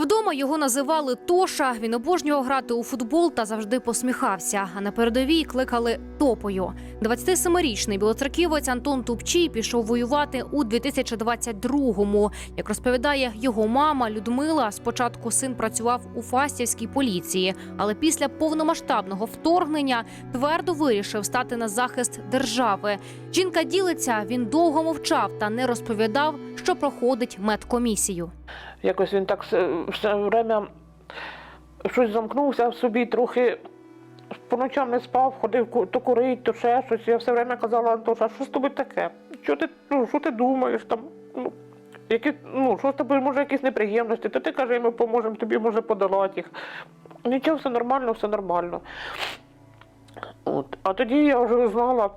Вдома його називали Тоша. Він обожнював грати у футбол та завжди посміхався. А на передовій кликали топою. 27-річний білоцерківець Антон Тупчій пішов воювати у 2022-му. Як розповідає його мама Людмила, спочатку син працював у фастівській поліції, але після повномасштабного вторгнення твердо вирішив стати на захист держави. Жінка ділиться, він довго мовчав та не розповідав, що проходить медкомісію. Якось він так все, время щось замкнувся в собі, трохи по ночам не спав, ходив то курить, то ще щось. Я все время казала, Антоша, що з тобою таке? Що ти, ну, що ти думаєш там? Ну, які, ну, що з тобою, може, якісь неприємності, то ти каже, ми поможемо тобі, може, подолати їх. Нічого, все нормально, все нормально. От. А тоді я вже знала,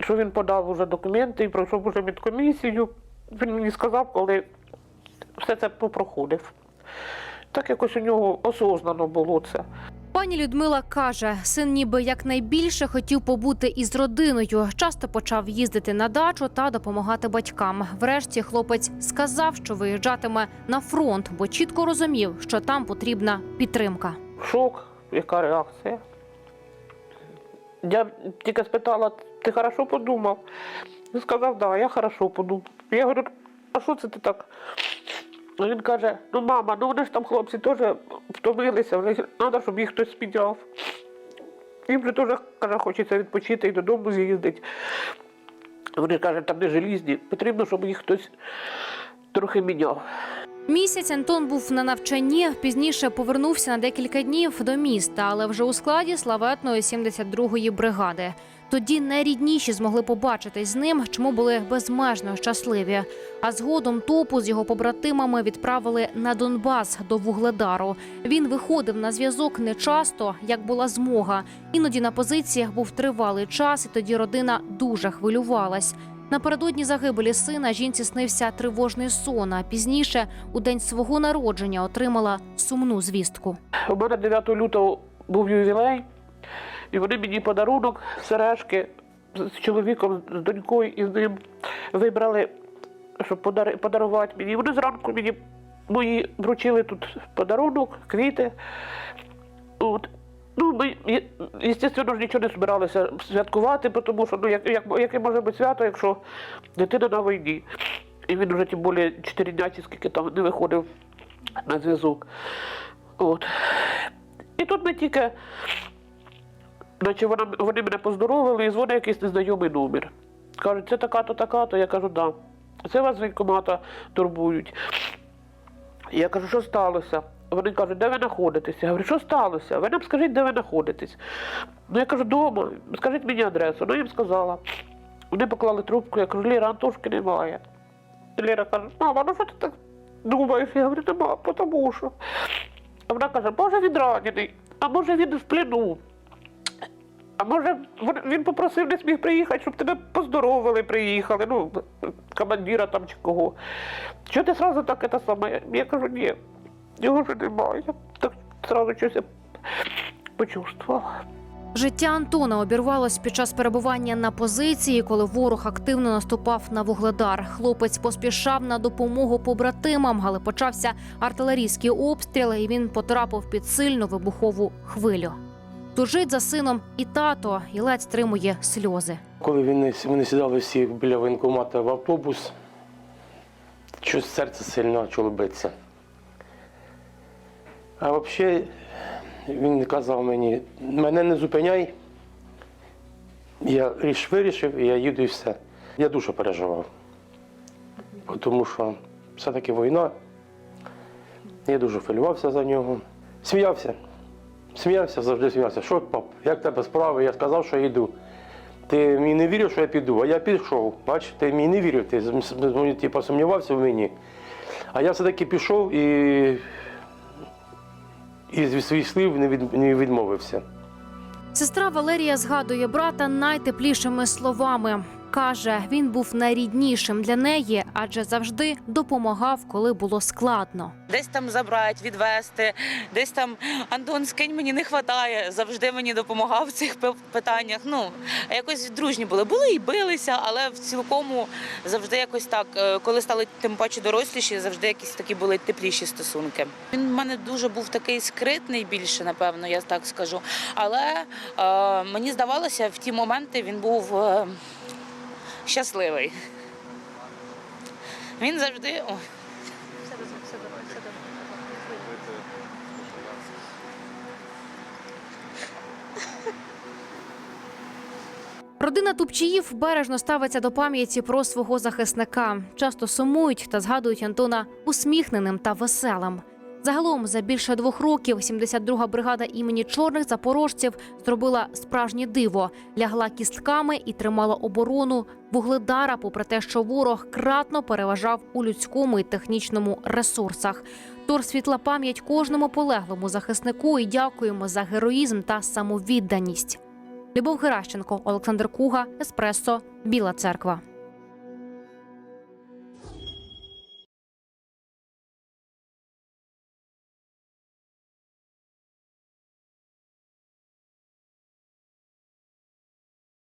що він подав уже документи і пройшов уже медкомісію. Він мені сказав, коли все це попроходив. Так якось у нього осознано було це. Пані Людмила каже, син ніби якнайбільше хотів побути із родиною. Часто почав їздити на дачу та допомагати батькам. Врешті хлопець сказав, що виїжджатиме на фронт, бо чітко розумів, що там потрібна підтримка. Шок, яка реакція. Я тільки спитала, ти хорошо подумав? Він сказав, да, я хорошо подумав. Я говорю, а що це ти так? А Він каже, ну мама, ну вони ж там хлопці теж втомилися, вже треба, щоб їх хтось підняв. Їм же теж каже, хочеться відпочити і додому з'їздити. Вони кажуть, там не желізні, потрібно, щоб їх хтось трохи міняв. Місяць Антон був на навчанні. Пізніше повернувся на декілька днів до міста, але вже у складі славетної 72-ї бригади. Тоді найрідніші змогли побачитись з ним, чому були безмежно щасливі. А згодом топу з його побратимами відправили на Донбас до Вугледару. Він виходив на зв'язок не часто, як була змога. Іноді на позиціях був тривалий час, і тоді родина дуже хвилювалась. Напередодні загибелі сина жінці снився тривожний сон. А пізніше, у день свого народження, отримала сумну звістку. У мене 9 лютого був ювілей, і вони мені подарунок, сережки з чоловіком, з донькою і з ним вибрали, щоб подарувати мені. Вони зранку мені мої вручили тут подарунок, квіти. От. Ну, ми, звісно нічого не збиралися святкувати, тому що ну, як, як, яке може бути свято, якщо дитина на війні. І він вже тим більше 4 дня скільки там не виходив на зв'язок. От. І тут ми тільки, наче вона, вони мене поздоровили і дзвонить якийсь незнайомий номер. Кажуть, це така-то, така-то. Я кажу, да. Це вас з військкомата турбують. Я кажу, що сталося? Вони кажуть, де ви знаходитесь? Я говорю, що сталося? Ви нам скажіть, де ви знаходитесь. Ну, я кажу, вдома, скажіть мені адресу. Ну, я їм сказала. Вони поклали трубку, я кажу, Ліра, Антошки немає. Ліра каже, мама, ну що ти так думаєш? Я говорю, нема, тому що. А вона каже, може він ранений, а може він в плену. А може він попросив не зміг приїхати, щоб тебе поздоровили, приїхали, ну, командира там чи кого. Чого ти одразу так це саме? Я кажу, ні, його вже немає. Я так одразу щось почувствувала. Життя Антона обірвалось під час перебування на позиції, коли ворог активно наступав на вугледар. Хлопець поспішав на допомогу побратимам, але почався артилерійський обстріл, і він потрапив під сильну вибухову хвилю. Тужить за сином і тато, і ледь стримує сльози. Коли вони, вони сідали всі біля воєнкомата в автобус, щось серце сильно почало битися. А взагалі він казав мені, мене не зупиняй. Я ріш вирішив, і я їду і все. Я дуже переживав. Тому що все-таки війна. Я дуже хвилювався за нього. Сміявся. Сміявся, завжди сміявся. Що, пап, як тебе справи? Я сказав, що йду. Ти мені не вірив, що я піду, а я пішов. Бач, ти мені не вірив, ти типу, сумнівався в мені. А я все-таки пішов і, і зі своїх слів не, від, не відмовився. Сестра Валерія згадує брата найтеплішими словами. Каже, він був найріднішим для неї, адже завжди допомагав, коли було складно. Десь там забрати, відвести, десь там Антон, скинь мені не вистачає. Завжди мені допомагав в цих питаннях. Ну якось дружні були. Були і билися, але в цілкому завжди якось так. Е, Коли стали тим паче доросліші, завжди якісь такі були тепліші стосунки. Він в мене дуже був такий скритний, більше напевно, я так скажу. Але е, мені здавалося, в ті моменти він був е, щасливий. Він завжди. Ой. Родина Тупчіїв бережно ставиться до пам'яті про свого захисника. Часто сумують та згадують Антона усміхненим та веселим. Загалом за більше двох років 72-га бригада імені чорних запорожців зробила справжнє диво, лягла кістками і тримала оборону вугледара, попри те, що ворог кратно переважав у людському і технічному ресурсах. Тор світла пам'ять кожному полеглому захиснику і дякуємо за героїзм та самовідданість. Любов Геращенко, Олександр Куга, Еспресо, Біла Церква.